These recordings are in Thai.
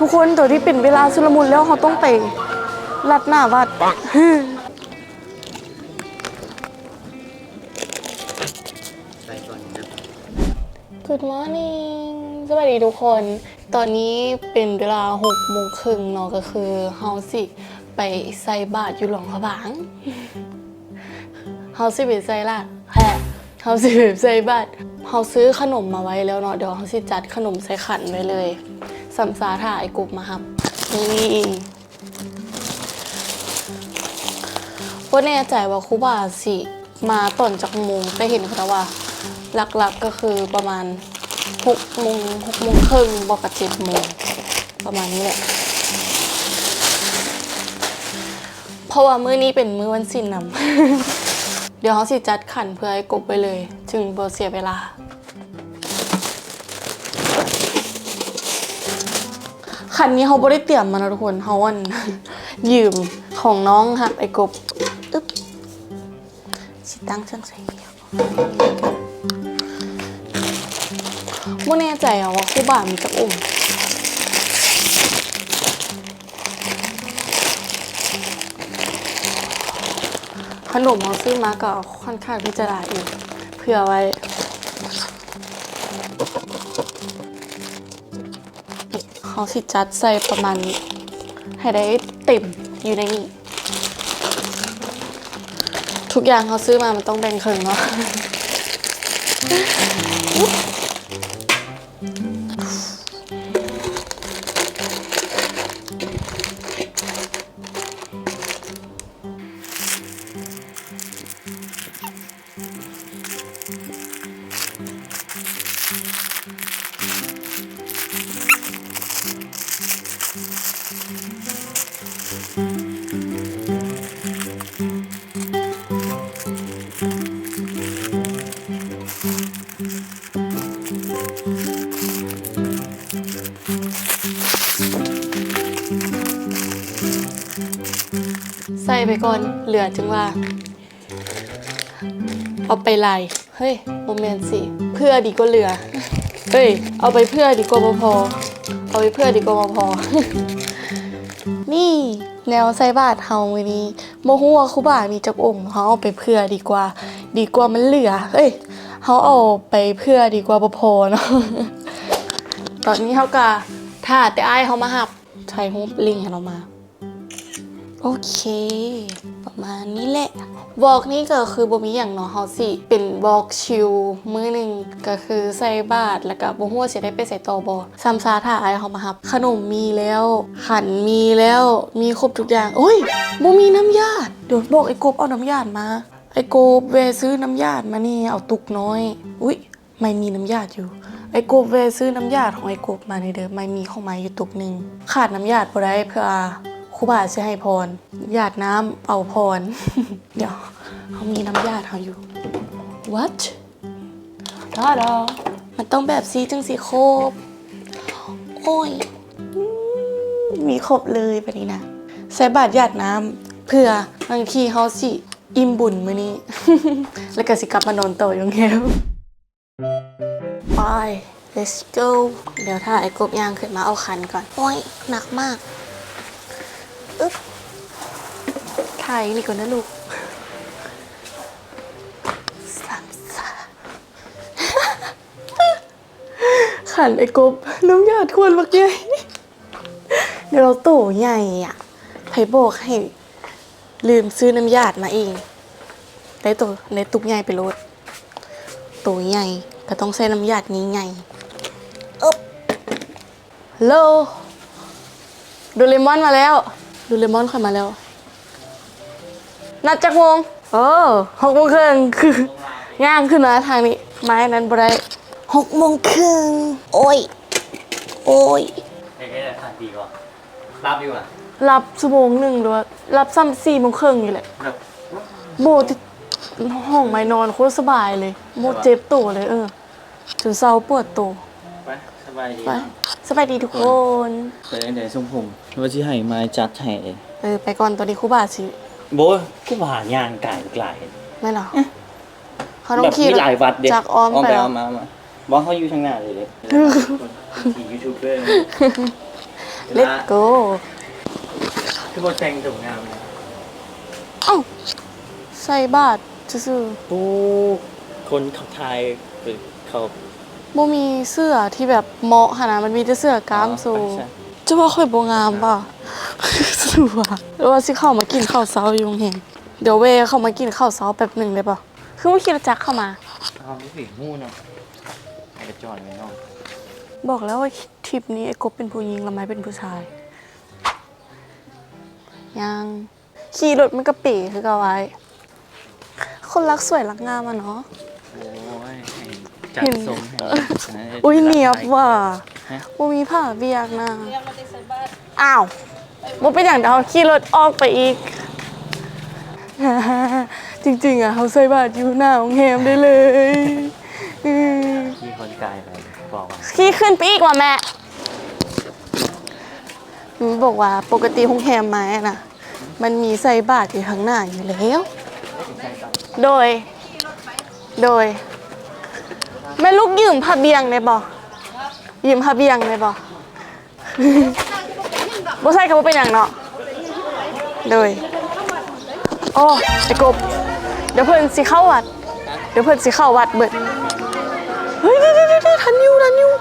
ทุกคนตัวที่เป็นเวลาสุลมุนแล้วเขาต้องไปลัดหน้าวัดใส่ก่อนนะ Good morning สวัสดีทุกคน ตอนนี้เป็นเวลา6โมงครึ่งเนาะก็คือเฮาสิ ไปใส่บาตรอยู่หลวงพระบางเฮาสิไปใส่ละแฮะเฮาสิไปใส่บาตรเฮาซื้อขนมมาไว้แล้วเนาะเดี๋ยวเฮาสิจัดขนมใส่ขันไว้เลย สัมสาถ่ายกลุ่มมาครับนี่ว่าแน่ใจว่าครูบาสิมาตอนจากโมงแต่เห็นเขาว่า หลักๆก็คือประมาณ6โมง6โมงครึ่งบอกกับ7โมงประมาณนี้แหละเพราะว่ามื้อนี้เป็นมื้อวันสิ้นนำเดี๋ยวเขาสิจัดขันเพื่อให้กบไปเลยจึงบ่เสียเวลา ขันนี้เขาบ่ได้เตรียมมานะทุกคนเขาวัน ยืมของน้องครับไอ้กบอึ๊บสิตั้งเครื่องใส่เดียวบ่แน่ใจอะว่าคู่บ่ามีจักอุ่มขนมเราซื้อมาก็ค่อนข้างที่จะหลายอยู่เผื่อไว้ เขาสิจัดใส่ประมาณนี้ ให้ได้เต็มอยู่ในนี้ ทุกอย่างเขาซื้อมามันต้องแบ่งครึ่งเนาะ ก่อนเหลือจึงว่า เอาไปไล่เฮ้ยโมเมนต์สิเพื่อดีก็เหลือ เฮ้ย เอาไปเพื่อดีกว่าพอ เอาไปเพื่อดีกว่าพอ นี่แนวใส่บาทเฮามื้อนี้โมฮู้ว่าครูบามีจักองค์เฮาเอาไปเพื่อดีกว่า ดีกว่ามันเหลือเฮ้ยเฮาเอาไปเพื่อดีกว่าพอเนาะตอนนี้เฮาก็ถ้าแต่อายเฮามาหับใช้ฮูปลิงให้เรามา โอเค ประมาณนี้แหละบอกนี้ก็คือบ่มีอย่างเนาะเฮาสิเป็นบอกชิลมื้อหนึ่งก็คือใส่บาทแล้วก็บ่ฮู้ว่าสิได้ไปใส่ต่อบ่ซ้ำซาถ้าอายเขามารับ ขนมมีแล้ว ขันมีแล้วมีครบทุกอย่างโอ้ยบ่มีน้ำยาดเดี๋ยวบอกไอ้กบเอาน้ำยาดมา ไอ้กบเวซื้อน้ำยาดมานี่เอาตุกน้อย อุ้ยไม่มีน้ำยาดอยู่ไอ้กบเวซื้อน้ำยาดของไอ้กบมาในเด้อไม่มีของไม้อยู่ตุกหนึ่งขาดน้ำยาดบ่ได้เพื่อ ครูบาจะให้พรหยาดน้ำเอาพร เดี๋ยวเขามีน้ำหยาดเขาอยู่ what ดาดามันต้องแบบซีจึงสีครบโอ้ย มีครบเลยแบบนี้นะ ใส่บาทหยาดน้ำเพื่อบางทีเขาสิ อิ่มบุญมื้อนี้ แล้วก็สิกลับมานอนต่ออยางเงี้ยไป let's go เดี๋ยวถ้าไอ้กบย่างขึ้นมาเอาขันก่อน โอ้ย หนักมาก อึ๊บถ่ายนี่ก่อนนะลูกสามสาขันไอ้กบ น้ำยาดควรบักใหญ่เดี๋ยวเราโตใหญ่อะไผบอกให้ ลืมซื้อน้ำยาดมาเองได้ตัวในตุกใหญ่ไปโลดตัวใหญ่ก็ต้องใส่น้ำยาดนี้ใหญ่อึ๊บฮัลโหลโดูเลมอนมาแล้ว ดูเลมอนค่อยมาแล้ว นัดจักโมงโอ้หกโมงครึ่งคือย่างขึ้นมาทางนี้ ไม้นั้นบ่ได้หกโมงครึ่งโอ้ย โอ้ยใกล้ๆทันทีก่อนรับดีกว่ารับชั่วโมงหนึ่งหรือว่ารับซ้ำสี่โมงครึ่งอยู่แหละแบบโบที่ห้องไม้นอนโคตรสบายเลยโบเจ็บตัวเลยเออจนเศร้าปวดตัวไปส บายดีไปสบายดีทุกคนไปไหนทรงผมว่าที่ให้ไม้จัดให้เออไปก่อนตอนนี้ครูบาสิโบยกูผ่านยางไก่ไกลไม่หรอเขาต้อแบงบขี่มีหลายวัดเด็จากอ้อมไปไปแล้วเอามามาบอกเขาอยู่ทางหน้าเลยเด็ขี่ยูทูบเบอร์ let's go คือบ่แต่งตัวงามเลยเอ้าใส่บาทซื่อปูคนเขาไทยคือเขาๆ บ่มีเสื้อที่แบบเหมาะขนาดมันมีแต่เสื้อกล้ามสูงใช่จะว่าค่อยบ่งามป่ะสรุปว่าหรือว่าสิเข้ามากินข้าวเช้าอยู่โรงแรมเดี๋ยวเวเข้ามากินข้าวเช้าแป๊บหนึงได้ป่ะคือว่าคิดจักรเข้ามาเอาไม่ถึงหู้เนาะไอ้กระจอนไว้เนาะบอกแล้วว่าทริปนี้ไอ้กบเป็นผู้หญิงและไม้เป็นผู้ชายยังขี่รถมันก็เป๋คือเก็ไว้ คนรักสวยรักงามอะเนาะโอ้ยให้ จัดเห็นทรงให้ให้อุ้ยเนียบว่ะฮะบ่มีผ้าเบียกนะอ้าวบ่เป็นอย่างเดียวขี่รถออกไปอีก จริงๆอะเขาใส่บาตรอยู่หน้าโรงแรมได้เลยอืมมีคนกายไปบอกว่าขี่ขึ้นไปอีกว่ะแม่หนูบอกว่าปกติโรงแรมไม้อะนะมันมีใส่บาตรอยู่ข้างหน้าอยู่แล้ว โดย โดย แม่ลูกยืมผ้าเบียงได้บ่ยืมผ้าเบียงได้บ่บ่ใส่ก็บ่เป็นหยังเนาะโดยโอ้ไอ้กบ เดี๋ยวเพิ่นสิเข้าวัด เดี๋ยวเพิ่นสิเข้าวัดเบิดเฮ้ยเดี๋ยวเดี๋ยวเดี๋ยวทันอยู่ทันอยู่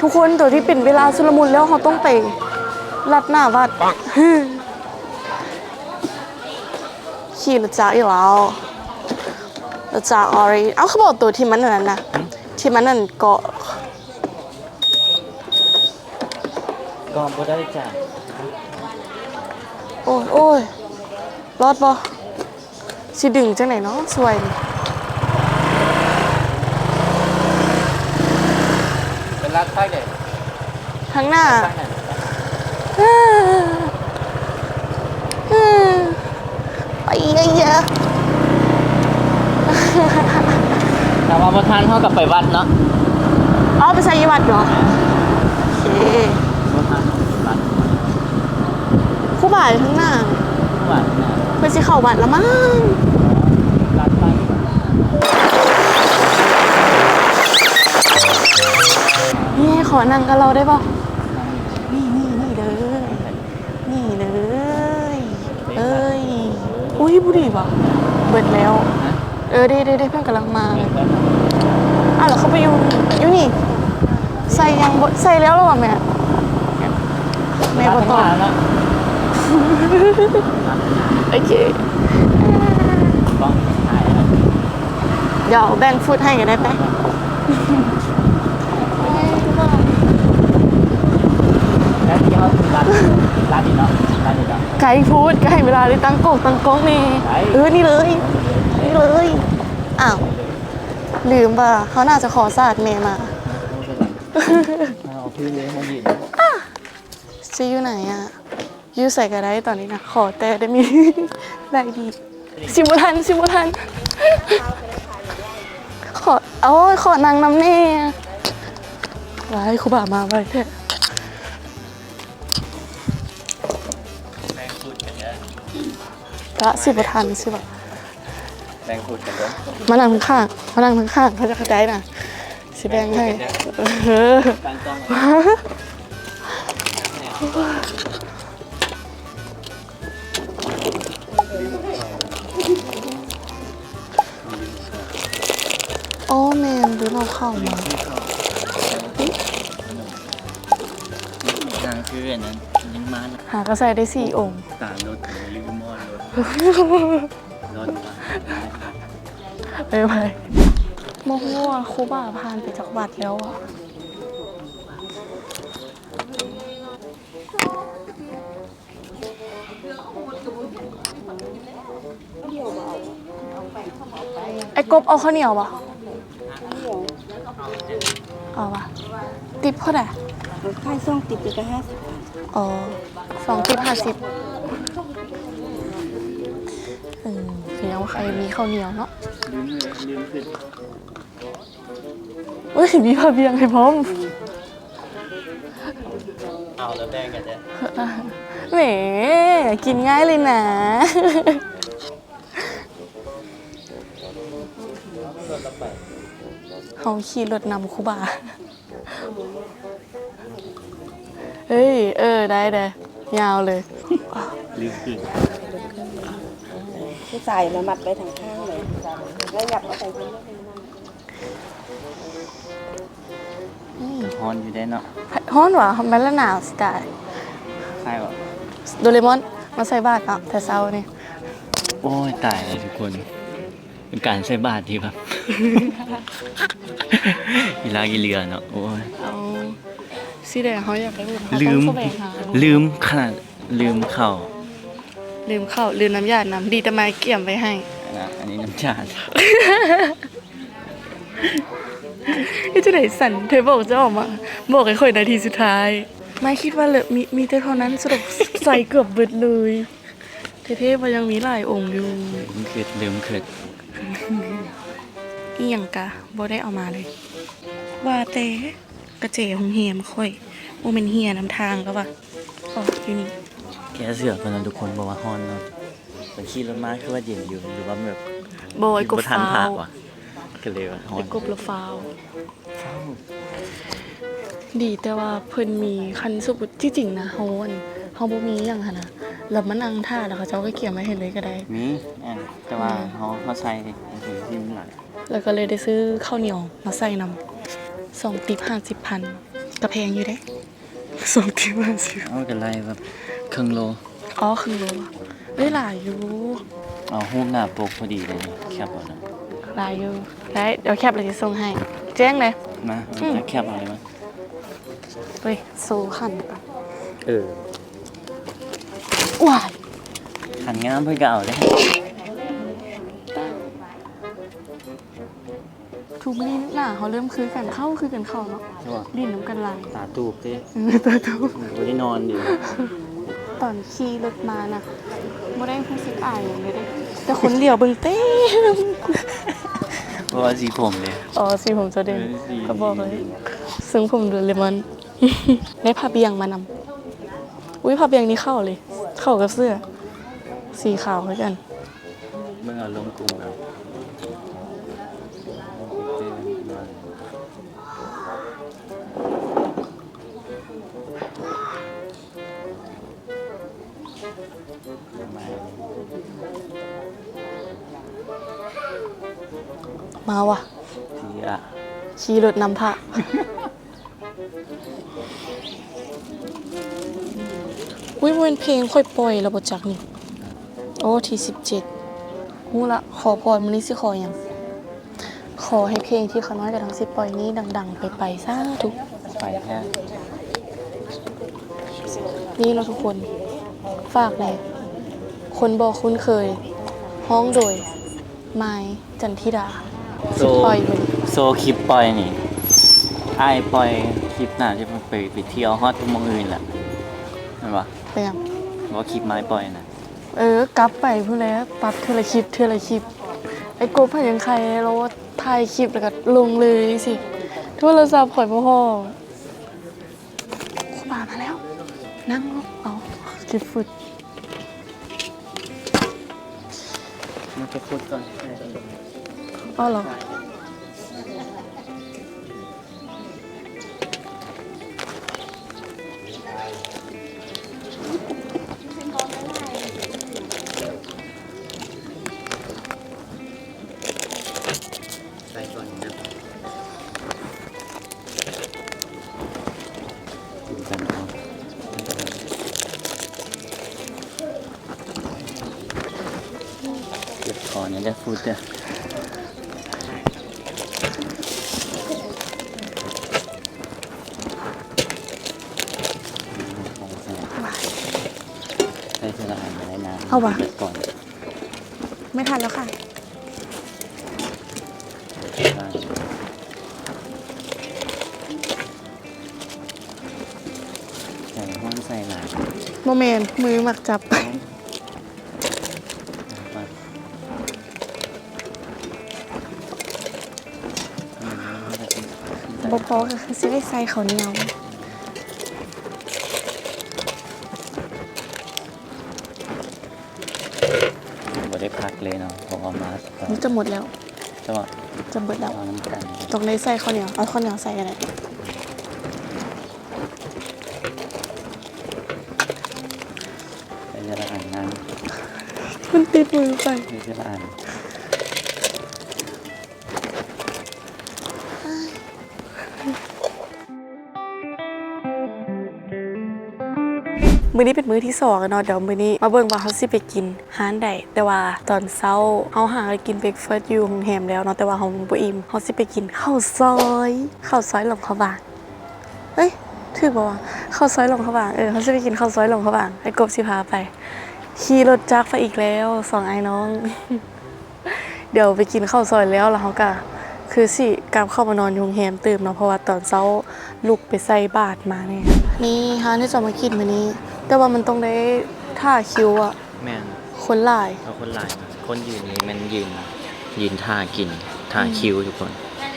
ทุกคนตัวที่เป็นเวลาสุลมุนแล้วเขาต้องไปลัดหน้าวัดขี่รถจักรอีกแล้วรถจักรออริเอ้าเขาบอกตัวที่มันนั่นนะ ที่มันนั่นเกาะก็บ่ได้จ้ะโอ้ยโอ้ยรอดปะสิดึงจังไหนเนาะสวยนี่เป็นรักใครเด็กทั้งหน้าใครไหนอ่าอืมไปเยอะ แต่ว่าประธานเขากลับไปวัดเนาะๆเอาไปใส่ยี่วัดเหรอโอเคประธานเขาไปวัดคู่บ่ายทั้งหน้าวัดน่ะเพื่อสิเข้าวัดละมั้งรักไปนี่ขอนั่งกับเราได้ปะนี่นี่นี่เลยนี่เลยเอ้ยอุ้ยบุรีปะเบิดแล้วนะเออเด้เด้เด้เพื่อนกำลังมาอ่ะแล้วเขาไปอยู่อยู่นี่ ใส่ยังบ่ใส่แล้วหรอวะแม่แม่บอตอบแล้วโอเคต้องถ่ายแล้วเดี๋ยวแบ่งฟุตให้กันได้ไหมแล้วที่เขาคือร้านร้านนี้เนาะร้านนี้เนาะไก่ฟูดไก่เวลาได้ตั้งกล้องตั้งกล้องนี่ไก่เออนี่เลย นี่เลย อ้าว ลืมป่ะเขาน่าจะขอศาสตร์เมย์มาเอาพี่เลี้ยงมาหยิบจะอยู่ไหนอะอยู่ใส่กันได้ตอนนี้นะ ขอแต่ได้มีได้ดีสิบุทันสิบุทัน ขอโอ้ยขอนางน้ำเน่ไว้ครูบามาไว้เถอะแบ่งพูดกันเยอะพระสิบุทันสิบะ แบ่งพูดกันเยอะมานั่งข้างๆมานั่งข้างๆเขาจะเข้าใจนะสิแบ่งให้เออตั้งกล้องโอ้แมนหรือเราเข้ามากลางคืออันนั้นยิงมานะหากระใส่ได้สี่องค์ ตารถลืมมอดรถรถมา ไปไปโมโหว่าครูบาพานไปจากวัดแล้วอะไอ้กบเอาข้าวเหนียวปะเอาปะติบเท่าไหร่ค่ายส่งติดอยู่กับห้าสิบอ๋อสองติบห้าสิบเออเดี๋ยวใครมีข้าวเหนียวเนาะ ลืมเลยลืมขึ้นเอ้ยมีผ้าเบียงให้พร้อมเอาแล้วแบ่งกันเด้อแหมกินง่ายเลยนะเขาขี่รถนำครูบา เฮ้ย เออ ได้ได้ยาวเลย ลืมอีกที่ใส่มามัดไปทางข้างเลย แล้วหยับเอาใส่ไปเรื่อยฮอนอยู่ได้เนาะฮ้อนวะแมลหนาวสกายใช่ป่ะโดเรมอนมาใส่บาทเนาะแต่เช้านี่โอ้ยตายเลยทุกคน เป็นการใช้บาทที่แบบอีลากีเรือเนาะโอ้ยเอาสีแดงเขาอยากได้บุญเขาลืต้องม แสวงหาลืมขนาดลืมเข่าลืมข้าวลืมน้ำยาน้ำดีแต่ไม้เกี่ยมไว้ให้ นะอันนี้น้ำชานี่จะไหนสั่นเธอบอกจะออกมา บอกไอ้ข่อยนาทีสุดท้าย ไม่คิดว่าเลยมีมีแต่เท่านั้นสรุปใส่เกือบเบิดเลยเท่ๆมันยังมีหลายองค์อยู่ ลืมเขิดลืมเขิดอีหยังกะบ่ได้เอามาเลย ว่าแต่กระเจหงเฮียมค่อยโมเมนเฮียนำทางก็ว่าอ๋ออยู่นี่ แกเสือกคนนั้นทุกคนบอกว่าฮอนเนาะ เป็นขี้รถมากคือว่าเย็นอยู่หรือว่าแบบบอยกบบ่ทันฟาภาวคว่ะก็เลยว่าฮอไอ้นกบละฟาว ดีแต่ว่าเพิ่นมีคันสุบุที่จริงนะเฮาอันเฮาบ่มีหยังหั่นน่ะแล้วมานั่งท่าแล้วเขาเจ้าก็เกี่ยวมาให้เลยก็ได้ มีอะแต่ว่าเขาเขาใส่คือที่มันหลายแล้วก็เลยได้ซื้อข้าวเหนียวมาใส่นำสองติบห้าสิบพันกระแพงอยู่เด้สองติบห้าสิบเอากันไรแบบครึ่งโลอ๋อครึ่งโลอะ เอ้ยหลายอยู่เอาหูปหน้าปกพอดีเลยนี่แคบเอานะหลายอยู่ได้เดี๋ยวแคปเลยจะส่งให้ แจ้งเลยมาอืมแคบเอาเลยมั้ยเฮ้ยโซขันก่อนเออว้ายขันงามเพื่อเก่าเลยทุกมื้อนี้หน้าเขาเริ่มคือกันเข้าคือกันเข้าเนาะใช่ป่ะลิ้นน้ำกันไหลายตาตูบดิเออตาทุกไม่ได้นอนอยู่ ตอนขี่รถมาน่ะบ่ได้รู้สึกอายอย่างเลยเด้แต่คนเดียวเบิ่งเต้มเพราะว่าสีผมเลยอ๋อสีผมจะเด่นเออสีก็บอกเลยซึ่งผมดูเลมอนได้ผ้าเบียงมานำอุ้ยผ้าเบียงนี้เข้าเลย เข้ากับเสื้อ สีขาวเหมือนกันเมื่อเอาลงกรุงแล้ว มาว่ะทีอะขี่รถนำผ้าอุ้ยมันเป็นเพลงค่อยปล่อยระบบจักนี่ โอ้ที่สิบเจ็ดหูละ ขอพรมันนี้สิขออย่าง ขอให้เพลงที่เขาน้อยกับทั้งสิบปล่อยนี้ดัง ๆ ไปไปๆซะทุกไปแค่นี่เราทุกคน ฝากเลยคนบอกคุ้นเคย ห้องโดย ไม้จันทิดา โซสิปล่อยมันโซคลิปปล่อยนี่ไอ้ายปล่อยคลิปหน้าที่มันไปไปเที่ยวฮอตทุกเมองอื่นแหละเห็นปะไปยังว่าคลิปไม้ปล่อยนะเออกลับไปเพื่อแล้วปรับเทอละคลิปเทอละคลิป ไอ้กบพยังใครเราถ่ายคลิปแล้วก็ลงเลยสิโทรศัพท์ข่อยบ่พอครูบามาแล้ว นั่งลงเอาคลิปฟุดมันจะพูดก่อน อ๋อ เอาวะเก็บก่อนไม่ทันแล้วค่ะบ้างใส่ห้องใส่หลายโมเมนต์มือหมักจับ ปัดอืมบ่พอก็คือสิได้ใส่ข้าวเหนียว หมดแล้วจะบอกจะหมดแล้ว เอาตลตรงนี้ใส่ข้าวเหนียว เอาข้าวเหนียวใส่กันเลยไปเวลาอ่านน้มันติดมือไปำไปเวละอ่าน มื้อนี้เป็นมื้อที่สองเนาะเดี๋ยวมื้อนี้มาเบิ่งว่าเขาสิไปกินร้านใดแต่ว่าตอนเช้าเฮาหากินเบรกฟาสต์อยู่โรงแรมแล้วเนาะแต่ว่าเฮาบ่อิ่มเฮาสิไปกินข้าวซอยข้าวซอยหลงเขาบางเอ้ยถูกบ่วะข้าวซอยหลงเขาบางเออเฮาสิไปกินข้าวซอยหลงเขาบางไอ้กบสิพาไปขี่รถจักรไปอีกแล้วสองไอ้น้อง เดี๋ยวไปกินข้าวซอยแล้วแล้วเขาก็คือสิกลับเข้ามานอนยู่โรงแรมตื่นเนาะเพราะว่าตอนเช้าลุกไปใส่บาตรมาเนี่ยนี่ฮานที่จะมากินมื้อนี้ แต่ว่ามันต้องได้ท่าคิวอะแม่นคนหลายเขาคนหลายคนยืนนี่มันยืนยืนท่ากินท่าคิวทุกคน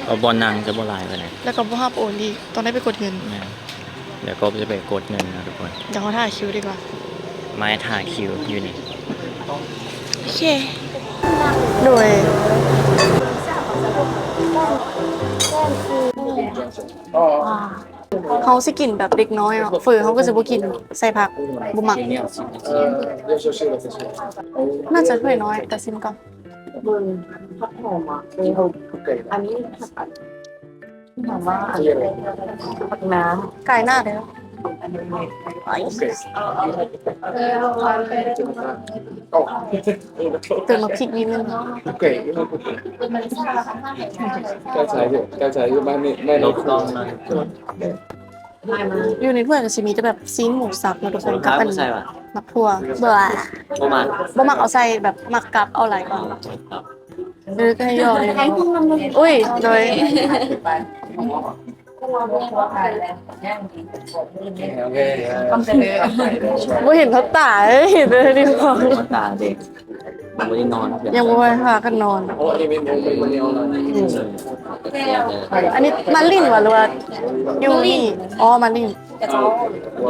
เอาบอลนางจะบ่หลายไปไหนแล้วก็บ่ฮับโอนดีต้องได้ไปกดเงินแม่นเดี๋ยวก็จะไปกดเงินนะทุกคน เดี๋ยวเขาท่าคิวดีกว่า ไม้ท่าคิวอยู่นี่โอเคโดย เขาสิกินแบบเด็กน้อยอะเฟอเขาก็จะบ่กินใส่ผักบุหมักน่าจะถ้วยน้อยแต่ซิมก่อนมันผักหอมอะอันนี้ผักอะไรผักน้ำไก่หน้าเลยเติมมาพริกนิดนึงเกก้ใช้อก้ใช้อยู่บ้านนี่แม่น้อง นะอยู่ในถ้วยก็จะมีแต่แบบซีนหมูสับมาทุกคนกับอันใช่ป่ะมักทั่วเบื่อประมาณบ่มักเอาใส่แบบมักกับเอาไหลก่อนหรือก็ให้ย่อเลยอุ้ยโดย OK，บ่เห็นเขาตาเอ้ยเห็นเลยดีกว่าตาเด็ก ผมไม่ได้นอน ยังบ่ไปพากันนอน 我那边没没没聊了。 อันนี้มาลินวะหรือว่ายูนี่อ๋อมาลิน 我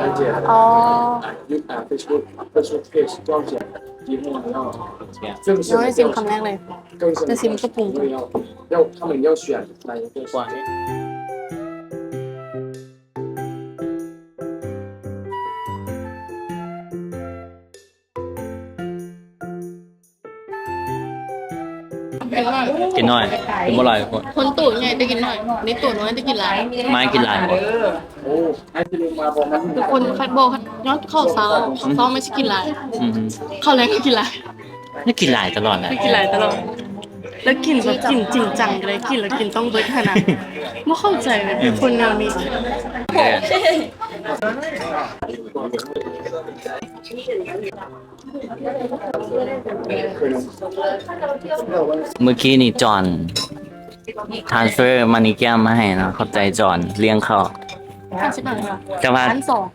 安姐 อ๋อ ，You 啊，Facebook Facebook page 装起来，以后要这个是 น้อยซิมคำแรกเลย 更是 จะซิมก็ปรุง 因为要要他们要选哪一个 ก กินน้อยกินบ่หลายคน คนตู่ไงจะกินหน่อยนี่ตู่น้อยจะกินหลายไม่กินหลายคนทุกคนคัดโบคัดย้อนข้าซ้สาข้าวไม่ใช่กินหลายเข้าแรงก็กินหลายนี่กินหลายตลอดเลยกินหลายตลอดแล้วกินแบบกินจริงจังเลยกินแล้วกินต้องเบิร์ขนาดไม่เข้าใจเลยเป็คนแนวนี้ เมื่อกี้นี่จอนทานเฟอร์มานิแก้มมาให้นะขอบใจจอนเลี้ยงเขาห้าสิบบาทเหรอแต่ว่าพันสอง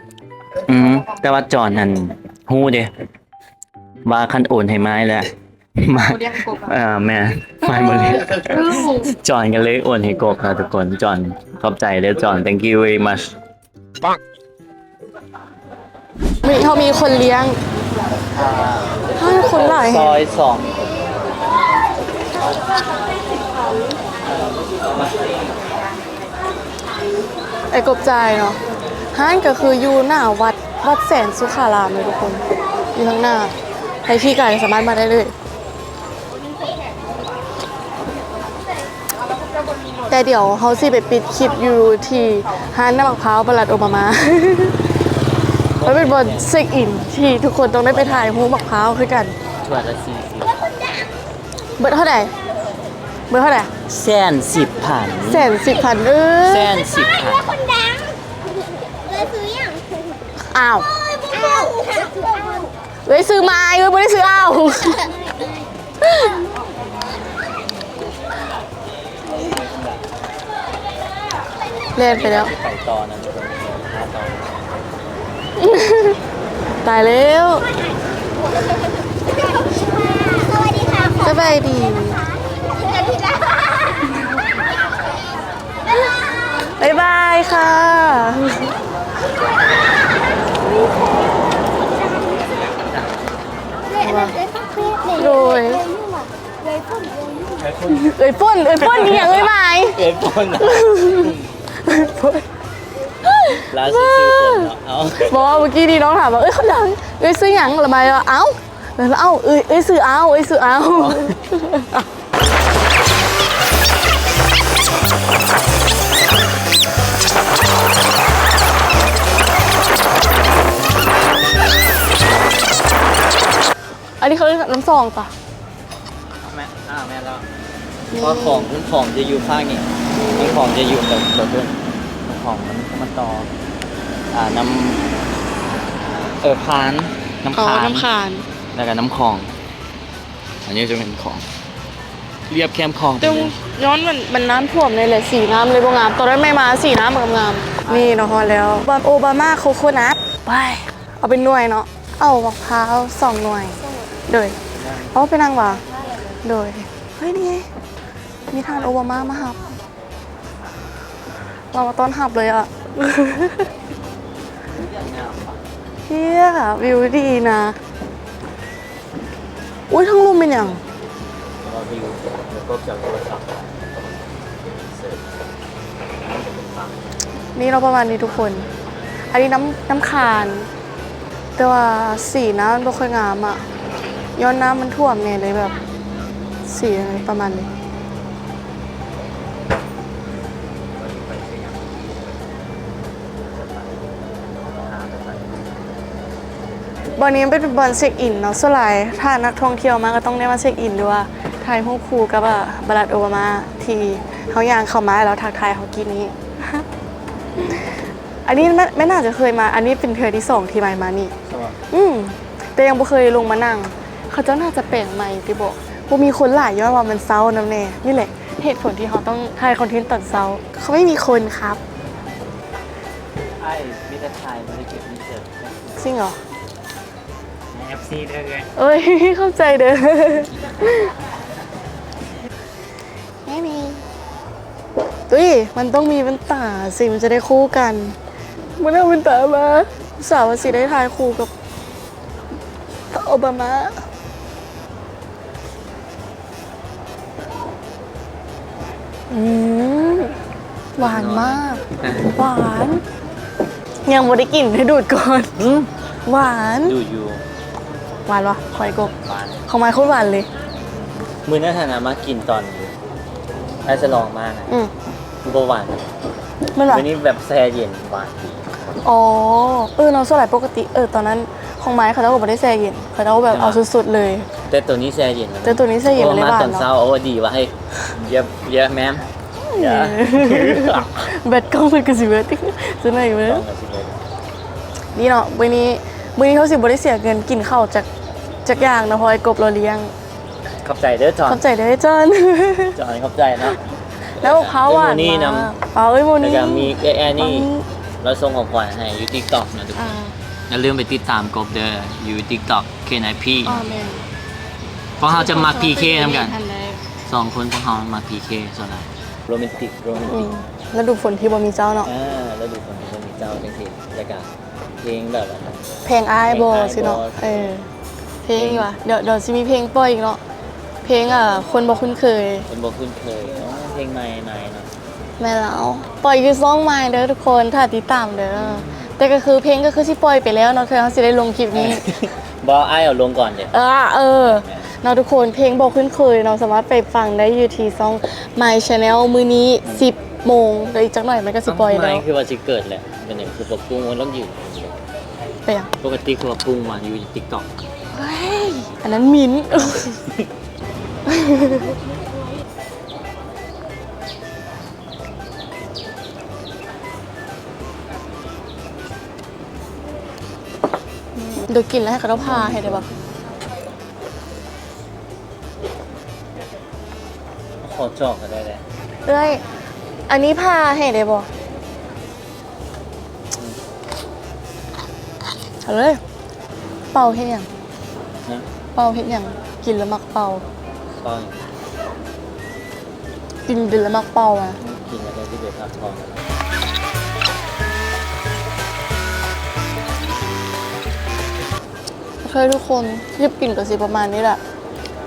อืมแต่ว่าจอนนั่นฮู้เด้ว่าคันโอนให้ไม้แล้วมาโคเรียกกบเอ่อแม่ไม้บ่เลยจอนก็เลยโอนให้กบนะทุกคนจอนขอบใจเด้อจอน thank you very much มีเขามีคนเลี้ยงให้คนหลายซอยสองไอ้กบใจายเนาะห้านก็คืออยู่หน้าวัดวัดแสนสุขารามเลยทุกคน อยู่ข้างหน้าใครพี่ไก่สามารถมาได้เลย แต่เดี๋ยวเขาสิไปปิดคลิปอยู่ที่ห้านน้ำมะพร้าวประหลัดโอบามา มันเป็นบอลเซ็กอินที่ทุกคนต้องได้ไปถ่ายหูมะพร้าวคือกันถ้วยละสี่สิบเบิร์เท่าไหร่เบิร์เท่าไหร่แสนสิบพันแสนสิบพันเออแสนสิบพันคนดังเลยซื้ออย่างอ้าวอ้าวเว้ยซื้อมาเว้ยไม่ได้ซื้อเอาเล่นไปแล้วไก่ตอนนะทุกคนห้าตอน ตายแล้วสวัสดีค่ะขอสบายดีกันทีละบ๊ายบายค่ะเลยเลยต้องเป๊ะเลยโดยเลยพุ่งเลยเอ้ยป่นเอ้ยป่นนี่อย่างเอ้ยไม้เอ็ดปนเอ้ยป่น ล่าสุดซื้อคนเนาะเอาบอกว่าเมื่อกี้นี่น้องถามว่าเอ้ยเขาอยากเอ้ยซื้อหยังละไมวะเอ้าแล้วเอ้าเอ้ยเอ้ยซื้อเอาเอ้ยซื้อเอาอันนี้เขาเรียกน้ำซองปะแม่อ่าแม่แล้วเพราะของน้ำของจะอยู่ข้างนี้น้ำของจะอยู่กับรถด้วยน้ำ ของมันมันต่ออ่าน้ำเออพานน้ำอ๋อคานน้ำคานแล้วก็น้ำคลอง อันนี้จะเป็นของ เรียบแคมคลองไปตึงเลย ย้อนมันมันน้ำท่วมเลยแหละสีน้ำเลยบ่งาม ตอนนั้นไม่มาสีน้ำมันงาม นี่เนาะฮอดแล้วบโอบามาโคโคนัทไป เอาเป็นหน่วยเนาะ เอามะพร้าวสองหน่วย โดยเอาไปนั่งว่ะโดย เฮ้ยนี่ไงมีทานโอบามามาหับ เรามาต้อนหับเลยอะเฮียวิวดีนะ อุ้ยทั้งรูมเป็นอย่างวิวแล้วก็จากโทรศัพท์นี่เราประมาณนี้ทุกคน อันนี้น้ำน้ำคาน แต่ว่าสีน้ำมันค่อยงามอะย้อนน้ำมันท่วมเนี่ยเลยแบบ สีอะไรประมาณนี้ บอนนี้เป็นบอนเช็คอินเนาะส่วนใหญ่ถ้านักท่องเที่ยวมาก็ต้องได้มาเช็คอินด้วยว่าถ่ายรูปคู่กับอะบารักโอบามาที่เขาย่างเข้ามาแล้วทักทายเขากินนี้ อันนี้ไม่ไม่น่าจะเคยมา อันนี้เป็นเทือที่สองที่ใหม่มานี่ใช่ป่ะอืมแต่ยังไม่เคยลงมานั่ง เขาเจ้าน่าจะแปลงใหม่ที่บอกว่ามีคนหลายย้อนว่ามันเซาน้ำแน่นี่แหละเหตุผลที่เขาต้องถ่ายคอนเทนต์ตอนเซาเขาไม่มีคนครับไอ้มิตรไทยไม่ได้เก็บมิเตอร์จริงเหรอ เอฟซีด้วยไงเอ้ย เข้าใจเด้อไม่มีตุ้ยมันต้องมีเป็นตาสิมันจะได้คู่กัน มันเอาเป็นตามาสาวสิได้ทายคู่กับโอบามาอืมหวานมาก หวาน ยังไม่ได้กลิ่นให้ดูดก่อน หวาน ดูอยู่ หวานวะคอยกบหวานของไม้โคตรหวานเลย มือหน้าฐานะมากินตอนไอ้จะลองมากนะอืมเบาหวานมันหวานวันนี้แบบแช่เย็นหวานอ๋อเออน้องสลายปกติเออตอนนั้นของไม้เขาจะบอกว่าได้แซ่เย็นเขาจะแบบเอาสุดๆเลย แต่ตัวนี้แช่เย็นแต่ตัวนี้แช่เย็นโอ้มันเลยมาหวาตอนนเนาะเช้าโอ้ดีว่าให้เยอะเยอะแม่มเยอะแบตกล้องมันก็สิเบิดจะไหนเว้ยต้องกับสิเลย นี่เนาะวันนี้วันนี้เขาสิบ่ได้เสียเงินกินข้าวจาก จากอย่างนะเพราะไอ้กบเราเลี้ยง ขอบใจเด้อจอนเข้าใจได้จอนจอนขอบใจเนาะแล้วมะพร้าวหวานเอ้ยโมนี่มากนอ๋อเอ้ยโมแล้วนี่ก็มีแอร์นี่เราส่งของขวัญให้อยู่ติ๊กต็อกนะทุกคอ่านอย่าลืมไปติดตามกบเด้ออยู่ติ๊กต็อกเคนไอพีอ๋อแม่นเพราะเขาจะมาพีเคทำกันทัเลยสองคนพวกเขามาพีเคส่วนไหนโรแมนติกโรแมนอืติกมแล้วดูฝนที่บ่มีเจ้าเนาะอ่าแล้วดูคนที่มีเจ้าจังทีแล้วก็เพลงแบบว่าเพลงอายโบเพลงสิเนาะ Eyeball เออ เพลงอยู่ว่ะเดี๋ยวเดี๋ยวสิมีเพลงปล่อยอีกเนาะเพลงอะคนบ่คุ้นเคย เป็นบอกคุ้นเคยอ๋อเพลงใหม่ใหม่เนาะแม่แล้วปล่อยคือซ่องใหม่เด้อทุกคนถ้าติดตามเด้อแต่ก็คือเพลงก็คือสิปล่อยไปแล้วเนาะเธอเขาสิได้ลงคลิปนี้ บอไอายเอาลงก่อนเดี๋ยว เออเออเนาะทุกคนเพลงบอกคุ้นเคยเราสามารถไปฟังได้อยู่ที่ซ่อง My Channel มื้อนี้ 10โมงเดี๋ยวอีกจักหน่อยมันก็สิปล่อยแล้วไม่คือว่าจะเกิดแหละเป็นอย่างคือบอกปรุงมันต้องอยู่ไปยังปกติคือว่าปรุงมันอยู่ติ๊กต็อก เฮ้ย อันนั้นมิ้นท์ เดี๋ยวกินแล้วให้เขาต้องพาให้ได้ปะขอจอกก็ได้แหละเอ้ย อันนี้พาให้ได้ปะเอาเลย เป่าเห็นยังนะ เป่าเห็นยังกินแล้วมักเป่าตอนกินดินแล้วมักเป่าอะกินแล้วก็ที่เดือดพักทองโอเคทุกคนรีบกินกับสิประมาณนี้แหละ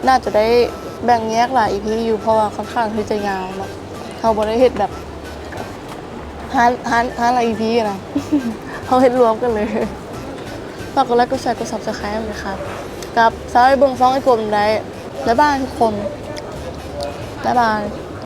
น่าจะได้แบ่งแยกหลายอีพีอยู่เพราะว่าค่อนข้างที่จะยาวเนาะเขาบริเหตุแบบหาหาหาอะไรอีพีนะเขาเห็นรวมกันเลยฝากกดไลค์กดแชร์กดซับสไครต์เลยครับ กับสาวไอ้เบิ้งฟ้องไอ้กลมได้และบ้านทุกคนบ๊ายบาย